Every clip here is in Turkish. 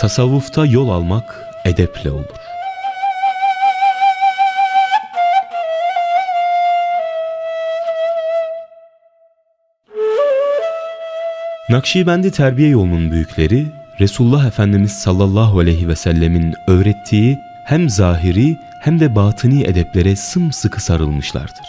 Tasavvufta yol almak edeple olur. Nakşibendi terbiye yolunun büyükleri Resulullah Efendimiz sallallahu aleyhi ve sellemin öğrettiği hem zahiri hem de batıni edeplere sımsıkı sarılmışlardır.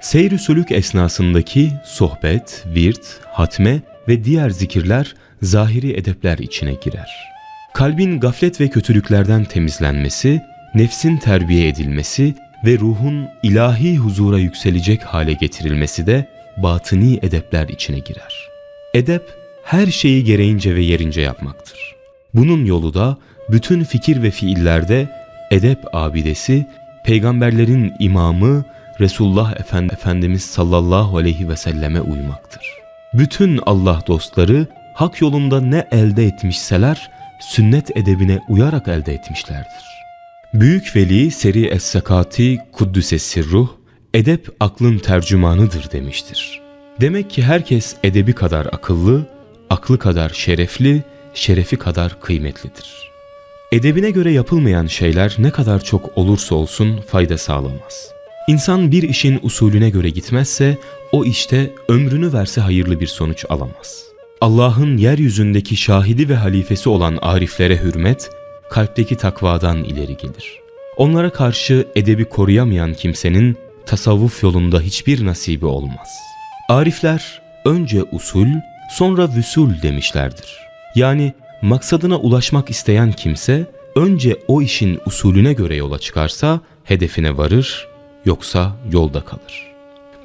Seyr-i sülük esnasındaki sohbet, virt, hatme ve diğer zikirler zahiri edepler içine girer. Kalbin gaflet ve kötülüklerden temizlenmesi, nefsin terbiye edilmesi ve ruhun ilahi huzura yükselecek hale getirilmesi de batıni edepler içine girer. Edep, her şeyi gereğince ve yerince yapmaktır. Bunun yolu da bütün fikir ve fiillerde edep abidesi, peygamberlerin imamı Resulullah Efendi, Efendimiz sallallahu aleyhi ve selleme uymaktır. Bütün Allah dostları hak yolunda ne elde etmişseler sünnet edebine uyarak elde etmişlerdir. Büyük Veli Seri Es-Sakati Kuddüse Sirruh, edep aklın tercümanıdır demiştir. Demek ki herkes edebi kadar akıllı, aklı kadar şerefli, şerefi kadar kıymetlidir. Edebine göre yapılmayan şeyler ne kadar çok olursa olsun fayda sağlamaz. İnsan bir işin usulüne göre gitmezse o işte ömrünü verse hayırlı bir sonuç alamaz. Allah'ın yeryüzündeki şahidi ve halifesi olan ariflere hürmet, kalpteki takvadan ileri gelir. Onlara karşı edebi koruyamayan kimsenin tasavvuf yolunda hiçbir nasibi olmaz. Arifler önce usul, sonra vüsul demişlerdir. Yani maksadına ulaşmak isteyen kimse önce o işin usulüne göre yola çıkarsa hedefine varır, yoksa yolda kalır.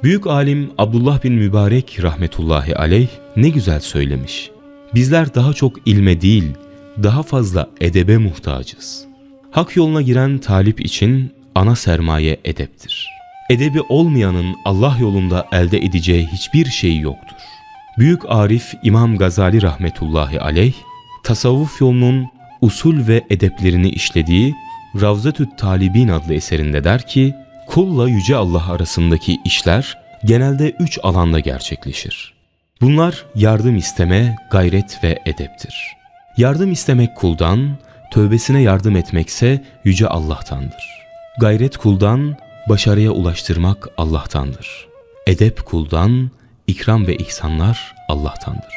Büyük alim Abdullah bin Mübarek rahmetullahi aleyh ne güzel söylemiş. Bizler daha çok ilme değil, daha fazla edebe muhtacız. Hak yoluna giren talip için ana sermaye edeptir. Edebi olmayanın Allah yolunda elde edeceği hiçbir şey yoktur. Büyük Arif İmam Gazali rahmetullahi aleyh, tasavvuf yolunun usul ve edeplerini işlediği Ravzatü't Talibin adlı eserinde der ki, kulla Yüce Allah arasındaki işler genelde üç alanda gerçekleşir. Bunlar yardım isteme, gayret ve edeptir. Yardım istemek kuldan, tövbesine yardım etmekse Yüce Allah'tandır. Gayret kuldan, başarıya ulaştırmak Allah'tandır. Edep kuldan, ikram ve ihsanlar Allah'tandır.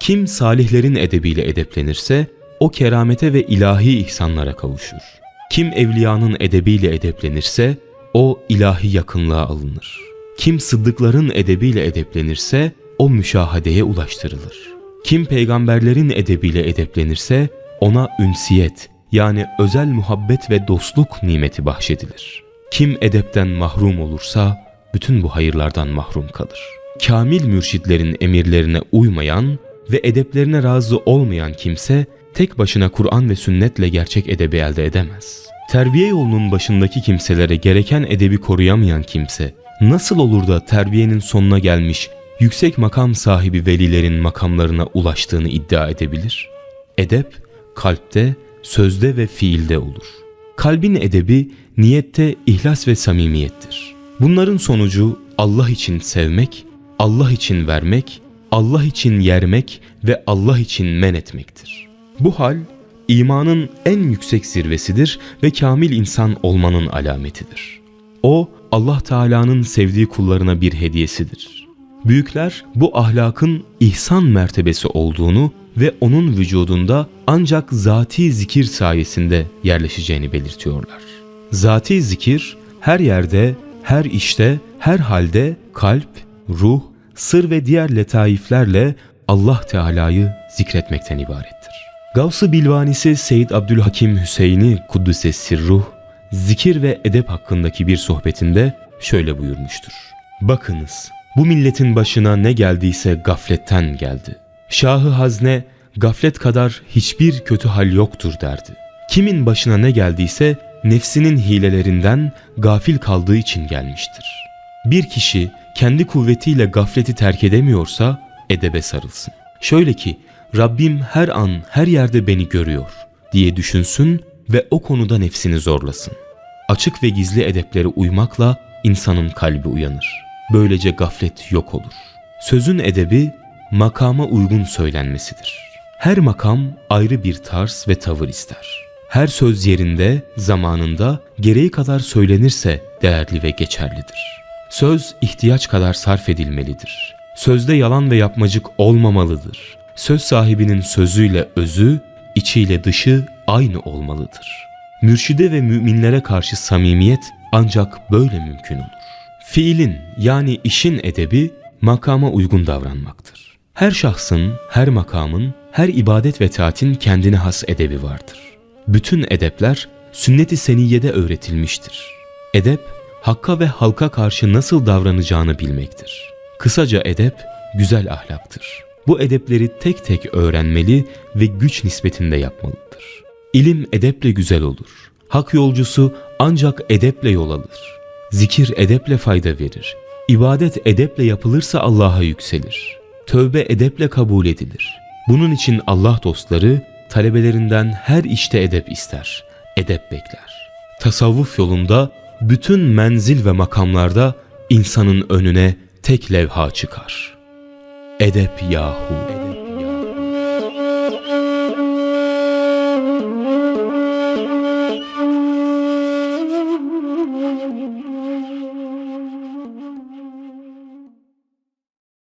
Kim salihlerin edebiyle edeplenirse o keramete ve ilahi ihsanlara kavuşur. Kim evliyanın edebiyle edeplenirse o ilahi yakınlığa alınır. Kim sıddıkların edebiyle edeplenirse o müşahadeye ulaştırılır. Kim peygamberlerin edebiyle edeplenirse ona ünsiyet yani özel muhabbet ve dostluk nimeti bahşedilir. Kim edepten mahrum olursa bütün bu hayırlardan mahrum kalır. Kamil mürşitlerin emirlerine uymayan ve edeplerine razı olmayan kimse tek başına Kur'an ve sünnetle gerçek edebi elde edemez. Terbiye yolunun başındaki kimselere gereken edebi koruyamayan kimse nasıl olur da terbiyenin sonuna gelmiş yüksek makam sahibi velilerin makamlarına ulaştığını iddia edebilir? Edep kalpte, sözde ve fiilde olur. Kalbin edebi niyette ihlas ve samimiyettir. Bunların sonucu Allah için sevmek, Allah için vermek, Allah için yermek ve Allah için men etmektir. Bu hal imanın en yüksek zirvesidir ve kamil insan olmanın alametidir. O Allah Teala'nın sevdiği kullarına bir hediyesidir. Büyükler bu ahlakın ihsan mertebesi olduğunu ve onun vücudunda ancak zati zikir sayesinde yerleşeceğini belirtiyorlar. Zati zikir her yerde, her işte, her halde kalp, ruh, sır ve diğer letaiflerle Allah Teala'yı zikretmekten ibarettir. Gavs-ı Bilvanisi Seyyid Abdülhakim Hüseyin'i Kuddüs'e Sirruh, zikir ve edep hakkındaki bir sohbetinde şöyle buyurmuştur. Bakınız, bu milletin başına ne geldiyse gafletten geldi. Şahı Hazne, gaflet kadar hiçbir kötü hal yoktur derdi. Kimin başına ne geldiyse nefsinin hilelerinden gafil kaldığı için gelmiştir. Bir kişi kendi kuvvetiyle gafleti terk edemiyorsa edebe sarılsın. Şöyle ki Rabbim her an her yerde beni görüyor diye düşünsün ve o konuda nefsini zorlasın. Açık ve gizli edeplere uymakla insanın kalbi uyanır. Böylece gaflet yok olur. Sözün edebi makama uygun söylenmesidir. Her makam ayrı bir tarz ve tavır ister. Her söz yerinde, zamanında, gereği kadar söylenirse değerli ve geçerlidir. Söz ihtiyaç kadar sarf edilmelidir. Sözde yalan ve yapmacık olmamalıdır. Söz sahibinin sözüyle özü, içiyle dışı aynı olmalıdır. Mürşide ve müminlere karşı samimiyet ancak böyle mümkün olur. Fiilin yani işin edebi makama uygun davranmaktır. Her şahsın, her makamın, her ibadet ve taatin kendine has edebi vardır. Bütün edepler sünnet-i seniyede öğretilmiştir. Edep, hakka ve halka karşı nasıl davranacağını bilmektir. Kısaca edep, güzel ahlaktır. Bu edepleri tek tek öğrenmeli ve güç nispetinde yapmalıdır. İlim edeple güzel olur. Hak yolcusu ancak edeple yol alır. Zikir edeple fayda verir. İbadet edeple yapılırsa Allah'a yükselir. Tövbe edeple kabul edilir. Bunun için Allah dostları talebelerinden her işte edep ister. Edep bekler. Tasavvuf yolunda bütün menzil ve makamlarda insanın önüne tek levha çıkar. Edep yahu.